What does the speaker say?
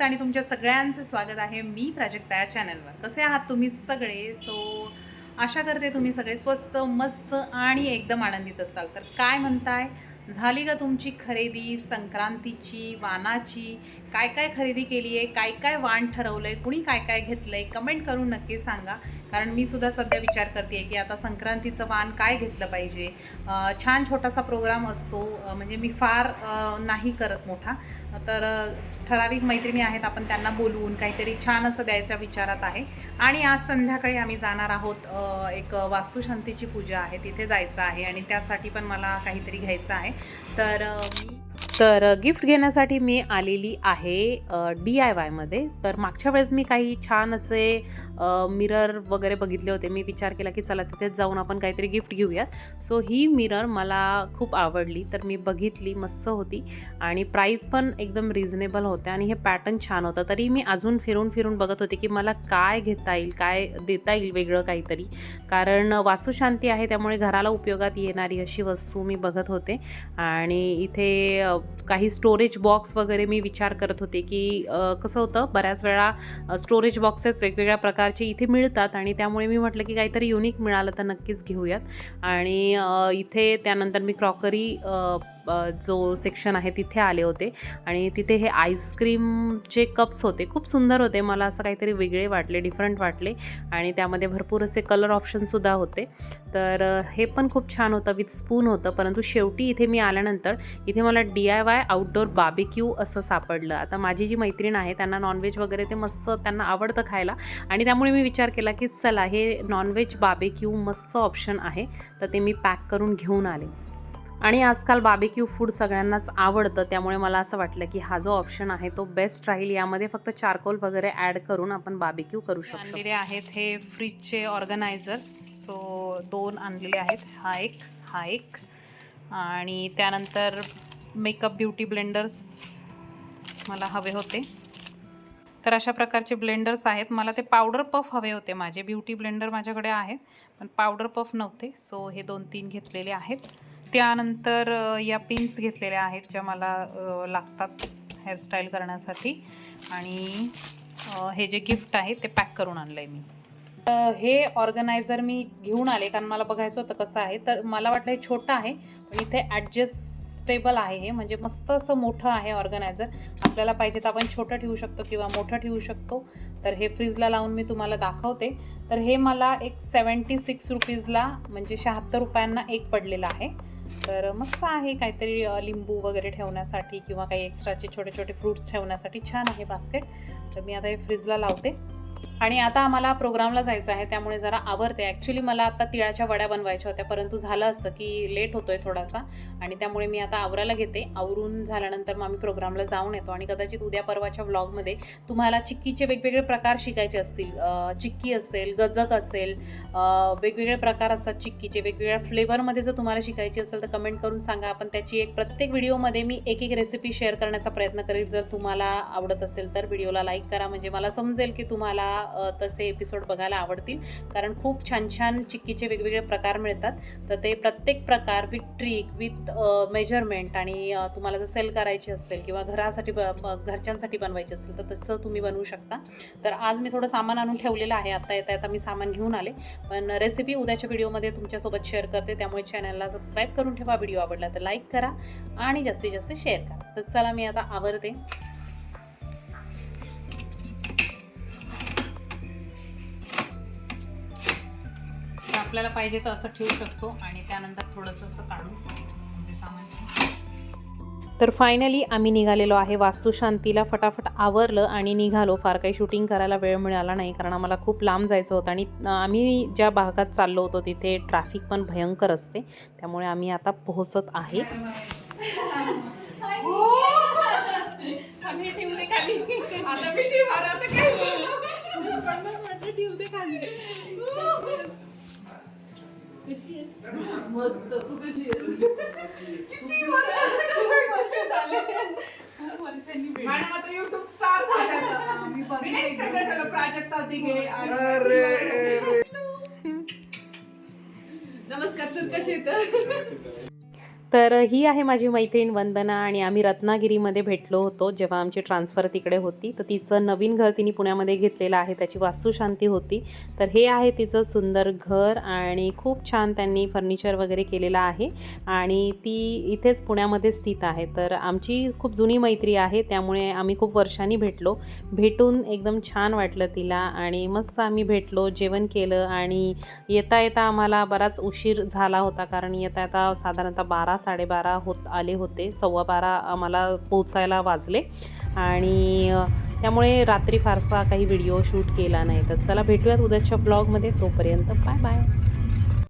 प्राजक्ता आणि तुमच्या सगळ्यांचं स्वागत आहे मी प्राजक्ता या चॅनलवर कसे आहात तुम्ही सगळे? सो आशा करते तुम्ही सगळे स्वस्त मस्त आणि एकदम आनंदित असाल. तर काय म्हणताय? झाली का तुमची खरेदी? संक्रांतीची वानाची? काय काय खरेदी केली आहे काय काय वाण ठरवलं आहे कुणी काय काय घेतलं आहे कमेंट करून नक्की सांगा. कारण मी सुद्धा सध्या विचार करते की आता संक्रांतीचं वाण काय घेतलं पाहिजे? छान छोटासा प्रोग्राम असतो. म्हणजे मी फार नाही करत मोठा. तर ठराविक मैत्रिणी आहेत आपण त्यांना बोलवून काहीतरी छान असं द्यायच्या विचारात आहे. आणि आज संध्याकाळी आम्ही जाणार आहोत एक वास्तुशांतीची पूजा आहे. तिथे जायचं आहे आणि त्यासाठी पण मला काहीतरी घ्यायचं आहे. तर मी तर गिफ्ट घेण्यासाठी मी आलेली आहे डी आय वायमध्ये तर मागच्या वेळेस मी काही छान असे मिरर वगैरे बघितले होते. मी विचार केला की चला तिथेच जाऊन आपण काहीतरी गिफ्ट घेऊयात. सो ही मिरर मला खूप आवडली. तर मी बघितली मस्त होती. आणि प्राईस पण एकदम रिझनेबल होते आणि हे पॅटर्न छान होतं. तरी मी अजून फिरून फिरून बघत होते की मला काय घेता येईल काय देता येईल वेगळं काहीतरी. कारण वास्तुशांती आहे त्यामुळे घराला उपयोगात येणारी अशी वस्तू मी बघत होते. आणि इथे काही स्टोरेज बॉक्स वगैरे मी विचार करत होते की कसं होतं बऱ्याच वेळा स्टोरेज बॉक्सेस वेगवेगळ्या प्रकारचे इथे मिळतात आणि त्यामुळे मी म्हटलं की काहीतरी युनिक मिळालं तर नक्कीच घेऊयात. आणि इथे त्यानंतर मी क्रॉकरी जो सेक्शन आहे तिथे आले होते. आणि तिथे हे आईस्क्रीमचे कप्स होते. खूप सुंदर होते. मला असं काहीतरी वेगळे वाटले डिफरंट वाटले. आणि त्यामध्ये भरपूर असे कलर ऑप्शनसुद्धा होते. तर हे पण खूप छान होतं. विथ स्पून होतं. परंतु शेवटी इथे मी आल्यानंतर इथे मला D I Y outdoor barbecue असं सापडलं. आता माझी जी मैत्रीण आहे त्यांना नॉनव्हेज वगैरे ते मस्त त्यांना आवडतं खायला. आणि त्यामुळे मी विचार केला की चला हे नॉनव्हेज बाबेक्यू मस्त ऑप्शन आहे. तर ते मी पॅक करून घेऊन आले. आणि आजकाल बाबिक्यू फूड सगळ्यांनाच आवडतं. त्यामुळे मला असं वाटलं की हा जो ऑप्शन आहे तो बेस्ट राहील. यामध्ये फक्त चारकोल वगैरे ॲड करून आपण बाबिक्यू करू शकतो. आणलेले आहेत हे फ्रीजचे ऑर्गनायझर्स सो दोन आणलेले आहेत. हा एक हा एक. आणि त्यानंतर मेकअप ब्युटी ब्लेंडर्स मला हवे होते. तर अशा प्रकारचे ब्लेंडर्स आहेत. मला ते पावडर पफ हवे होते माझे. ब्युटी ब्लेंडर माझ्याकडे आहेत पण पावडर पफ नव्हते. सो हे दोन तीन घेतलेले आहेत. त्यानंतर या पिन्स घेतलेल्या आहेत ज्या मला लागतात हेअरस्टाईल करण्यासाठी. आणि हे जे गिफ्ट आहे ते पॅक करून आणलं आहे मी हे ऑर्गनायझर मी घेऊन आले कारण मला बघायचं होतं कसं आहे. तर मला वाटलं हे छोटं आहे पण इथे ॲडजस्टेबल आहे हे. म्हणजे मस्त असं मोठं आहे ऑर्गनायझर आपल्याला पाहिजे तर आपण छोटं ठेवू शकतो किंवा मोठं ठेवू शकतो. तर हे फ्रीजला लावून मी तुम्हाला दाखवते. तर हे मला एक सेवन्टी सिक्स रुपीजला म्हणजे शहात्तर रुपयांना एक पडलेलं आहे. तर मस्त आहे काहीतरी लिंबू वगैरे ठेवण्यासाठी किंवा काही एक्स्ट्राचे छोटे छोटे फ्रुट्स ठेवण्यासाठी छान आहे बास्केट तर मी आता हे फ्रीजला लावते. आणि आता आम्हाला प्रोग्रामला जायचं आहे त्यामुळे जरा आवरते. ॲक्च्युली मला आता तिळाच्या वड्या बनवायच्या होत्या परंतु झालं असं की लेट होतोय थोडासा. आणि त्यामुळे मी आता आवरायला घेते. आवरून झाल्यानंतर मग आम्ही प्रोग्रामला जाऊन येतो. आणि कदाचित उद्या परवाच्या व्लॉगमध्ये तुम्हाला चिक्कीचे वेगवेगळे प्रकार शिकायचे असतील. चिक्की असेल गजक असेल वेगवेगळे प्रकार असतात चिक्कीचे. वेगवेगळ्या फ्लेवरमध्ये जर तुम्हाला शिकायची असेल तर कमेंट करून सांगा. आपण त्याची एक प्रत्येक व्हिडिओमध्ये मी एक एक रेसिपी शेअर करण्याचा प्रयत्न करेल जर तुम्हाला आवडत असेल तर व्हिडिओला लाईक करा. म्हणजे मला समजेल की तुम्हाला तसे एपिसोड बघायला आवडतील. कारण खूप छान छान चिक्कीचे वेगवेगळे प्रकार मिळतात. तर ते प्रत्येक प्रकार विथ ट्रिक विथ मेजरमेंट आणि तुम्हाला जर सेल करायची असेल किंवा घरासाठी ब- ब- घरच्यांसाठी बनवायची असेल तर तसं तुम्ही बनवू शकता. तर आज मी थोडं सामान आणून ठेवलेलं आहे. आता येता येता मी सामान घेऊन आले. पण रेसिपी उद्याच्या व्हिडिओमध्ये तुमच्यासोबत शेअर करते. त्यामुळे चॅनलला सबस्क्राईब करून ठेवा. व्हिडिओ आवडला तर लाईक करा आणि जास्तीत जास्त शेअर करा. तर चला मी आता आवरते. आपल्याला पाहिजे तर असं ठेवू शकतो आणि त्यानंतर थोडंसं असं काढून ते सामान तर फायनली आम्ही निघालेलो आहे वास्तुशांतीला. फटाफट आवरलं आणि निघालो. फार काही शूटिंग करायला वेळ मिळाला नाही कारण आम्हाला खूप लांब जायचं होतं आणि आम्ही ज्या भागात चाललो होतो तिथे ट्रॅफिक पण भयंकर असते. त्यामुळे आम्ही आता पोहोचत आहे. मस्त तू कशी मॅडम आता युट्यूब स्टार झाल्या मी ठेवलं प्राजक्ता दिघे आणि अरे रे. नमस्कार सर कसे आहेत? तर ही आहे माझी मैत्रीण वंदना आणि आम्ही रत्नागिरीमध्ये भेटलो होतो जेव्हा आमची ट्रान्सफर तिकडे होती. तर तिचं नवीन घर तिने पुण्यामध्ये घेतलेलं आहे त्याची वास्तुशांती होती. तर हे आहे तिचं सुंदर घर आणि खूप छान त्यांनी फर्निचर वगैरे केलेलं आहे आणि ती इथेच पुण्यामध्ये स्थित आहे. तर आमची खूप जुनी मैत्री आहे त्यामुळे आम्ही खूप वर्षांनी भेटलो. भेटून एकदम छान वाटलं तिला आणि मस्त आम्ही भेटलो जेवण केलं आणि येता येता आम्हाला बराच उशीर झाला होता कारण येता येता साधारणतः बारा साडेबारा होत आले होते. सव्वा बारा आम्हाला पोचायला वाजले. आणि त्यामुळे रात्री फारसा काही व्हिडिओ शूट केला नाही. तर चला भेटूयात उद्याच्या ब्लॉगमध्ये. तोपर्यंत बाय बाय.